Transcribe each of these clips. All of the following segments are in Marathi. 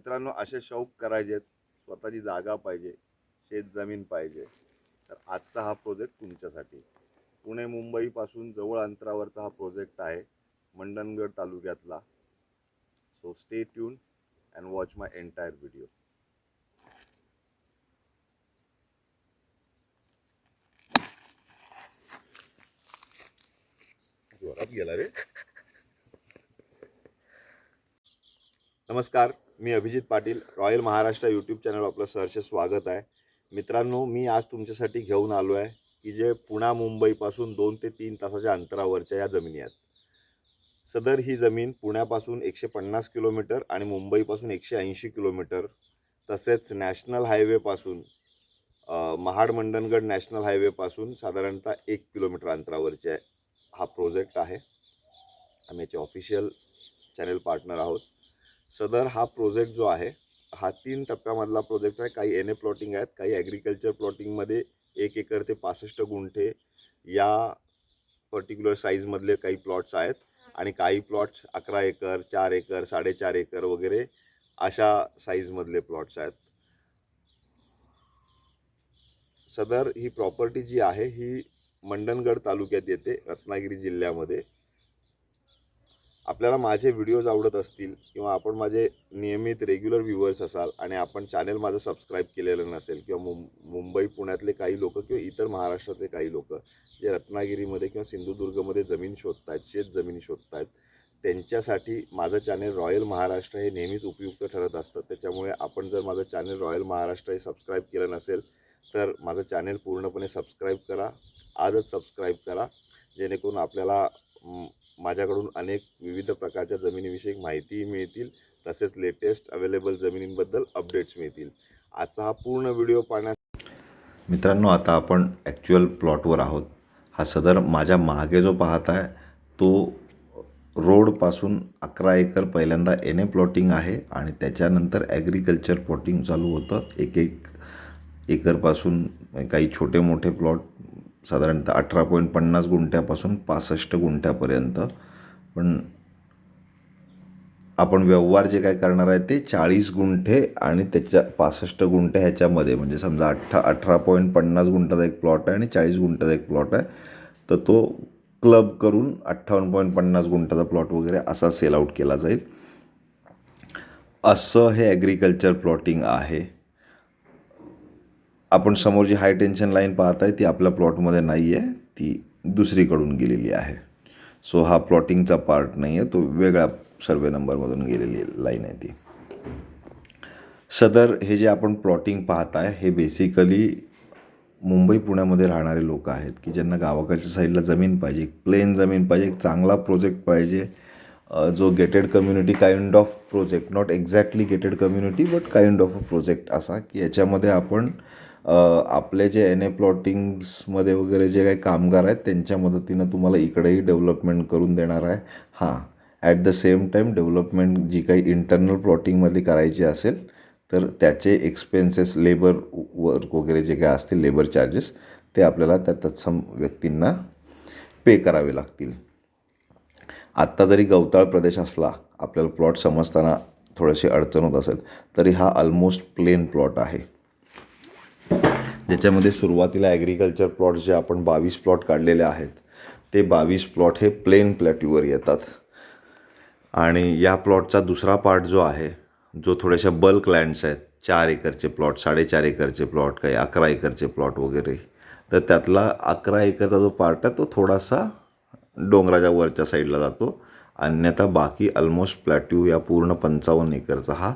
मित्रांनो असे शौक करायचेत स्वतःची जागा पाहिजे शेत जमीन पाहिजे. तर आजचा हा प्रोजेक्ट तुमच्यासाठी. पुणे मुंबईपासून जवळ अंतरावरचा हा प्रोजेक्ट आहे मंडणगड तालुक्यातला. So stay tuned and watch my entire video जोरात गेला रे. नमस्कार. मी Abhijit Patil royal Maharashtra YouTube channel आपलं सहर्ष स्वागत आहे. मित्रांनो मी आज तुमच्यासाठी घेऊन आलो आहे की जे पुणा मुंबईपासून दोन ते तीन तासाच्या अंतरावरच्या या जमिनी आहेत. सदर ही जमीन पुण्यापासून एकशे पन्नास किलोमीटर आणि मुंबईपासून एकशे ऐंशी किलोमीटर तसेच नॅशनल हायवेपासून महाड मंडणगड नॅशनल हायवेपासून साधारणतः एक किलोमीटर अंतरावरचे आहे हा प्रोजेक्ट आहे. आम्ही याचे ऑफिशियल चॅनेल पार्टनर आहोत. सदर हा प्रोजेक्ट जो आहे हा तीन टप्प्यामधला प्रोजेक्ट आहे. काही एन ए प्लॉटिंग आहेत काही ॲग्रिकल्चर प्लॉटिंगमध्ये एक एकर ते पासष्ट गुंठे या पर्टिक्युलर साईजमधले काही प्लॉट्स आहेत. आणि काही प्लॉट्स अकरा एकर चार एकर साडेचार एकर वगैरे अशा साईजमधले प्लॉट्स आहेत. सदर ही प्रॉपर्टी जी आहे ही मंडणगड तालुक्यात येते रत्नागिरी जिल्ह्यामध्ये. आपल्याला माझे व्हिडिओज आवडत असतील किंवा आपण माझे नियमित रेग्युलर व्ह्युअर्स असाल आणि आपण चॅनल माझं सबस्क्राईब केलेलं नसेल किंवा मुं मुंबई पुण्यातले काही लोक किंवा इतर महाराष्ट्रातले काही लोक जे रत्नागिरीमध्ये किंवा सिंधुदुर्गमध्ये जमीन शोधत आहेत शेत जमीन शोधत आहेत त्यांच्यासाठी माझं चॅनेल रॉयल महाराष्ट्र हे नेहमीच उपयुक्त ठरत असतं. त्याच्यामुळे आपण जर माझं चॅनेल रॉयल महाराष्ट्र हे सबस्क्राईब केलं नसेल तर माझं चॅनेल पूर्णपणे सबस्क्राईब करा. आजच सबस्क्राईब करा. जेणेकरून आपल्याला माझ्याकडून अनेक विविध प्रकारच्या जमिनीविषयी माहितीही मिळतील तसेच लेटेस्ट अवेलेबल जमिनींबद्दल अपडेट्स मिळतील. आजचा हा पूर्ण व्हिडिओ पाहण्यास मित्रांनो आता आपण ॲक्च्युअल प्लॉटवर आहोत. हा सदर माझ्या मागे जो पाहत आहे तो रोडपासून अकरा एकर पहिल्यांदा एन ए प्लॉटिंग आहे आणि त्याच्यानंतर ॲग्रिकल्चर प्लॉटिंग चालू होतं. एक एक एकरपासून काही छोटे मोठे प्लॉट साधारणतः अठरा पॉईंट पन्नास गुंठ्यापासून पासष्ट गुंठ्यापर्यंत. पण आपण व्यवहार जे काय करणार आहे ते चाळीस गुंठे आणि त्याच्या पासष्ट गुंठे ह्याच्यामध्ये. म्हणजे समजा अठरा अठरा पॉईंट पन्नास गुंठाचा एक प्लॉट आहे आणि चाळीस गुंठाचा एक प्लॉट आहे. तर तो क्लब करून अठ्ठावन्न पॉईंट पन्नास गुंठाचा प्लॉट वगैरे असा सेल आउट केला जाईल. असं हे ॲग्रिकल्चर प्लॉटिंग आहे. आपण समोर जी हाय टेन्शन लाईन पाहत आहे ती आपल्या प्लॉटमध्ये नाही आहे ती दुसरीकडून गेलेली आहे. सो हा प्लॉटिंगचा पार्ट नाही आहे तो वेगळ्या सर्वे नंबरमधून गेलेली लाईन आहे ती. सदर हे जे आपण प्लॉटिंग पाहत आहे हे बेसिकली मुंबई पुण्यामध्ये राहणारे लोक आहेत की ज्यांना गावाकडच्या साईडला जमीन पाहिजे प्लेन जमीन पाहिजे एक चांगला प्रोजेक्ट पाहिजे जो gated community kind of project not exactly gated community but kind of a project असा की याच्यामध्ये आपण आपले जे एन ए प्लॉटिंग्समध्ये वगैरे जे काही कामगार आहेत त्यांच्या मदतीनं तुम्हाला इकडेही डेव्हलपमेंट करून देणार आहे. हां at the same time development जी काही इंटरनल प्लॉटिंगमधली करायची असेल तर त्याचे एक्सपेन्सेस लेबर वर्क वगैरे जे काय असतील लेबर चार्जेस ते आपल्याला त्या तत्सम व्यक्तींना पे करावे लागतील. आत्ता जरी गवताळ प्रदेश असला आपल्याला प्लॉट समजताना थोडीशी अडचण होत असेल तरी हा ऑलमोस्ट प्लेन प्लॉट आहे. ज्याच्यामध्ये सुरुवातीला ॲग्रिकल्चर प्लॉट जे आपण बावीस प्लॉट काढलेले आहेत ते बावीस प्लॉट हे प्लेन प्लॅट्यूवर येतात. आणि या प्लॉटचा दुसरा पार्ट जो आहे जो थोड्याशा बल्क लँड्स आहेत चार एकरचे प्लॉट साडेचार एकरचे प्लॉट काही अकरा एकरचे प्लॉट वगैरे तर त्यातला अकरा एकरचा जो पार्ट आहे तो थोडासा डोंगराच्या वरच्या साईडला जातो. अन्यथा बाकी ऑलमोस्ट प्लॅट्यू या पूर्ण पंचावन्न एकरचा हा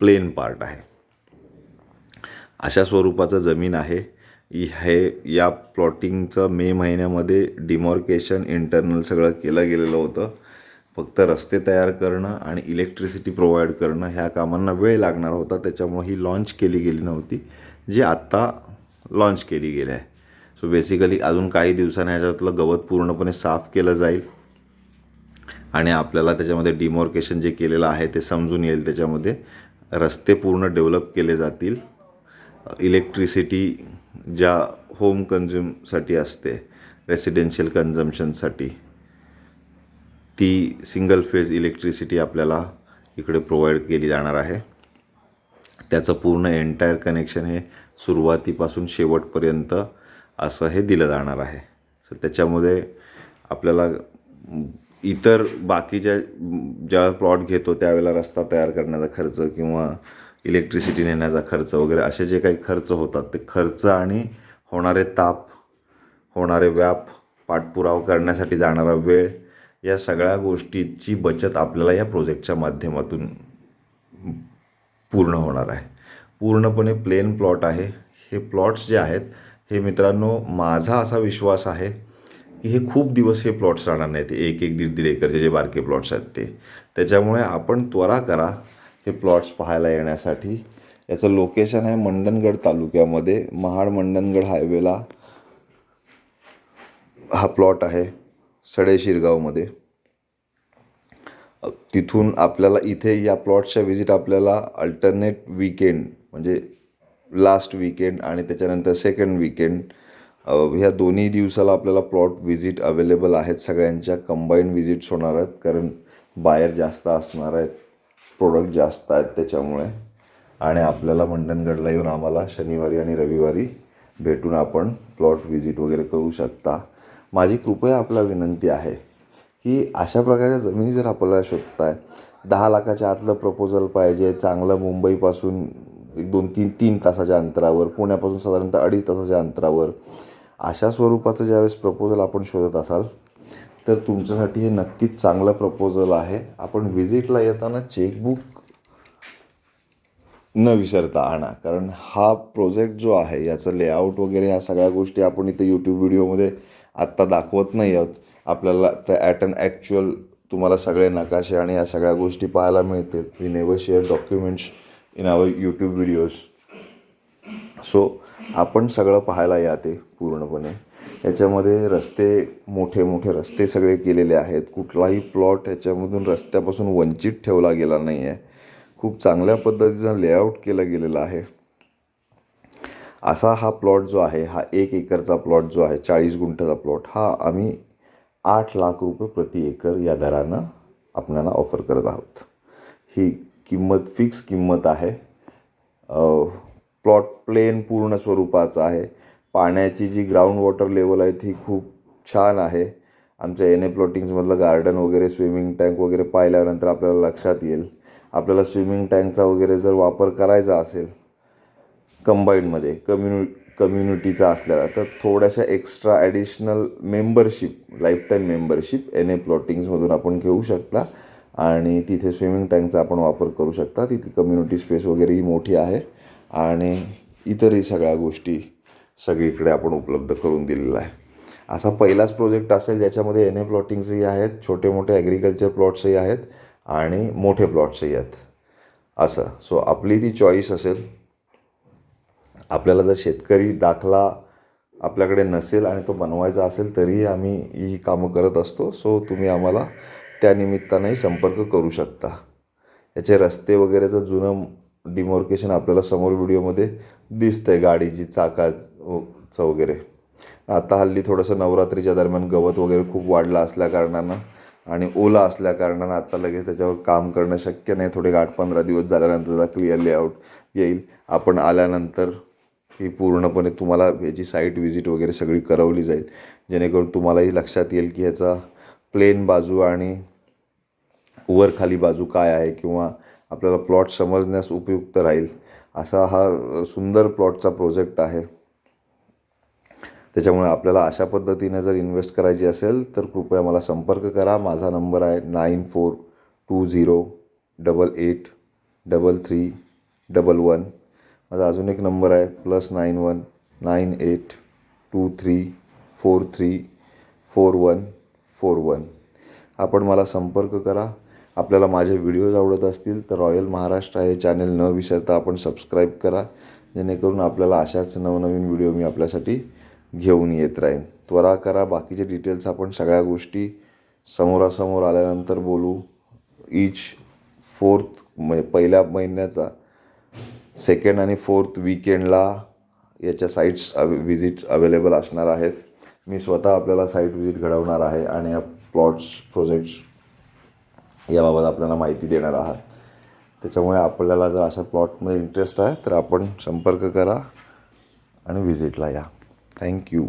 प्लेन पार्ट आहे. अशा स्वरूपाचं जमीन आहे. हे या प्लॉटिंगचं मे महिन्यामध्ये डिमॉर्केशन इंटरनल सगळं केलं गेलेलं होतं. फक्त रस्ते तयार करणं आणि इलेक्ट्रिसिटी प्रोव्हाइड करणं ह्या कामांना वेळ लागणार होता. त्याच्यामुळे ही लॉन्च केली गेली नव्हती. जी आत्ता लॉन्च केली गेली आहे. सो बेसिकली अजून काही दिवसांनी ह्याच्यातलं गवत पूर्णपणे साफ केलं जाईल. आणि आपल्याला त्याच्यामध्ये डिमॉर्केशन जे केलेलं आहे ते समजून येईल. त्याच्यामध्ये रस्ते पूर्ण डेव्हलप केले जातील. इलेक्ट्रिसिटी ज्या होम कन्झ्युमसाठी असते रेसिडेन्शियल कन्झम्शनसाठी ती सिंगल फेज इलेक्ट्रिसिटी आपल्याला इकडे प्रोव्हाइड केली जाणार आहे. त्याचं पूर्ण एंटायर कनेक्शन हे सुरुवातीपासून शेवटपर्यंत असं हे दिलं जाणार आहे. सो त्याच्यामध्ये आपल्याला इतर बाकीच्या ज्या प्लॉट घेतो त्यावेळेला रस्ता तयार करण्याचा खर्च किंवा इलेक्ट्रिसिटी नेण्याचा खर्च वगैरे असे जे काही खर्च होतात ते खर्च आणि होणारे ताप होणारे व्याप पाठपुरावा करण्यासाठी जाणारा वेळ या सगळ्या गोष्टीची बचत आपल्याला या प्रोजेक्टच्या माध्यमातून पूर्ण होणार आहे. पूर्णपणे प्लेन प्लॉट आहे. हे प्लॉट्स जे आहेत हे मित्रांनो माझा असा विश्वास आहे की हे खूप दिवस हे प्लॉट्स राहणार नाहीत. एक एक दीड दीड एकरचे जे बारके प्लॉट्स आहेत ते. त्याच्यामुळे आपण त्वरा करा हे प्लॉट्स पाहायला येण्यासाठी. याचं लोकेशन आहे मंडणगड तालुक्यामध्ये. महाड मंडणगड हायवेला हा प्लॉट आहे सडे शिरगावमध्ये तिथून आपल्याला इथे या प्लॉटच्या विजिट आपल्याला अल्टरनेट विकेंड म्हणजे लास्ट विकेंड आणि त्याच्यानंतर सेकंड विकेंड ह्या दोन्ही दिवसाला आपल्याला प्लॉट विजिट अवेलेबल आहेत. सगळ्यांच्या कंबाईन विजिट्स होणार आहेत. कारण बायर जास्त असणार आहेत. प्रोडक्ट जास्त आहेत त्याच्यामुळे. आणि आपल्याला मंडणगडला येऊन आम्हाला शनिवारी आणि रविवारी भेटून आपण प्लॉट व्हिजिट वगैरे करू शकता. माझी कृपया आपला विनंती आहे की अशा प्रकारच्या जमिनी जर आपल्याला शोधताय दहा लाखाच्या आतलं प्रपोजल पाहिजे चांगलं मुंबईपासून एक दोन तीन तीन तासाच्या अंतरावर पुण्यापासून साधारणतः अडीच तासाच्या अंतरावर अशा स्वरूपाचं ज्यावेळेस प्रपोजल आपण शोधत असाल तर तुमच्यासाठी हे नक्कीच चांगलं प्रपोजल आहे. आपण व्हिजिटला येताना चेकबुक न विसरता आणा. कारण हा प्रोजेक्ट जो आहे याचं लेआउट वगैरे ह्या सगळ्या गोष्टी आपण इथे यूट्यूब व्हिडिओमध्ये आत्ता दाखवत नाही आहोत. आपल्याला त्या ॲट अन ॲक्च्युअल तुम्हाला सगळे नकाशे आणि या सगळ्या गोष्टी पाहायला मिळतील. We never share documents in our YouTube videos so आपण सगळं पाहायला या ते. पूर्णपणे. याच्यामध्ये रस्ते मोठे मोठे रस्ते सगळे केलेले आहेत. कुठलाही प्लॉट याच्यामधून रस्त्यापासून वंचित ठेवला गेला नाही आहे खूप चांगल्या पद्धतीचा लेआउट केलं गेलेलं आहे. असा हा प्लॉट जो आहे हा एक एकरचा प्लॉट जो आहे चाळीस गुंठाचा प्लॉट हा आम्ही आठ लाख रुपये प्रति एकर या दरानं आपल्याला ऑफर करत आहोत. ही किंमत फिक्स किंमत आहे. प्लॉट प्लेन पूर्ण स्वरूपाचा आहे. पाण्याची जी ग्राउंड वॉटर लेवल आहे ती खूप छान आहे. आमच्या एन ए प्लॉटिंग्समधलं गार्डन वगैरे स्विमिंग टँक वगैरे पाहिल्यानंतर आपल्याला लक्षात येईल. आपल्याला स्विमिंग टँकचा वगैरे जर वापर करायचा असेल कंबाईनमध्ये कम्युनि कम्युनिटीचा असलेला तर थोड्याशा extra additional membership lifetime membership N A प्लॉटिंग्समधून आपण घेऊ शकता. आणि तिथे स्विमिंग टँकचा आपण वापर करू शकता. तिथे कम्युनिटी स्पेस वगैरेही मोठी आहे. आणि इतरही सगळ्या गोष्टी सगळीकडे आपण उपलब्ध करून दिलेला आहे. असा पहिलाच प्रोजेक्ट असेल ज्याच्यामध्ये एन ए प्लॉटिंग्सही आहेत छोटे मोठे ॲग्रिकल्चर प्लॉट्सही आहेत आणि मोठे प्लॉट्सही आहेत. असं. सो आपली ती चॉईस असेल. आपल्याला जर शेतकरी दाखला आपल्याकडे नसेल आणि तो बनवायचा असेल तरीही आम्ही ही कामं करत असतो. सो तुम्ही आम्हाला त्यानिमित्तानेही संपर्क करू शकता. याचे रस्ते वगैरेचं जुनं डिमॉर्केशन आपल्याला समोर व्हिडिओमध्ये दिसतंय गाडीची चाकाचं वगैरे. आता हल्ली थोडंसं नवरात्रीच्या दरम्यान गवत वगैरे खूप वाढलं असल्याकारणानं आणि ओला असल्याकारणानं आता लगेच त्याच्यावर काम करणं शक्य नाही. थोडे आठ पंधरा दिवस झाल्यानंतर त्याचा क्लिअर लेआउट येईल. आपण आल्यानंतर ही पूर्णपणे तुम्हाला याची साईट व्हिजिट वगैरे सगळी करवली जाईल. जेणेकरून तुम्हालाही लक्षात येईल की ह्याचा प्लेन बाजू आणि वर खाली बाजू काय आहे किंवा आपल्याला प्लॉट समजण्यास उपयुक्त राहील. असा हा सुंदर प्लॉटचा प्रोजेक्ट आहे. त्याच्यामुळे आपल्याला अशा पद्धतीने जर इन्व्हेस्ट करायची असेल तर कृपया मला संपर्क करा. माझा नंबर आहे nine four two zero double eight double three double one. माझा अजून एक नंबर आहे plus nine one nine eight two three four three four one four one. आपण मला संपर्क करा. आपल्याला माझे व्हिडिओज आवडत असतील तर रॉयल महाराष्ट्र हे चॅनल न विसरता आपण सबस्क्राईब करा. जेणेकरून आपल्याला अशाच नवनवीन व्हिडिओ मी आपल्यासाठी घेऊन येत राहीन. त्वरा करा. बाकीचे डिटेल्स आपण सगळ्या गोष्टी समोरासमोर आल्यानंतर बोलू. इच फोर्थ म्हणजे पहिल्या महिन्याचा सेकंड आणि फोर्थ विकेंडला याच्या साईट्स विजिट्स अवेलेबल असणार आहेत. मी स्वतः आपल्याला साईट विजिट घडवणार आहे आणि या प्लॉट्स प्रोजेक्ट्स याबाबत आपल्याला माहिती देणार आहात. त्याच्यामुळे आपल्याला जर अशा प्लॉटमध्ये इंटरेस्ट आहे तर आपण संपर्क करा आणि व्हिजिटला या. थँक्यू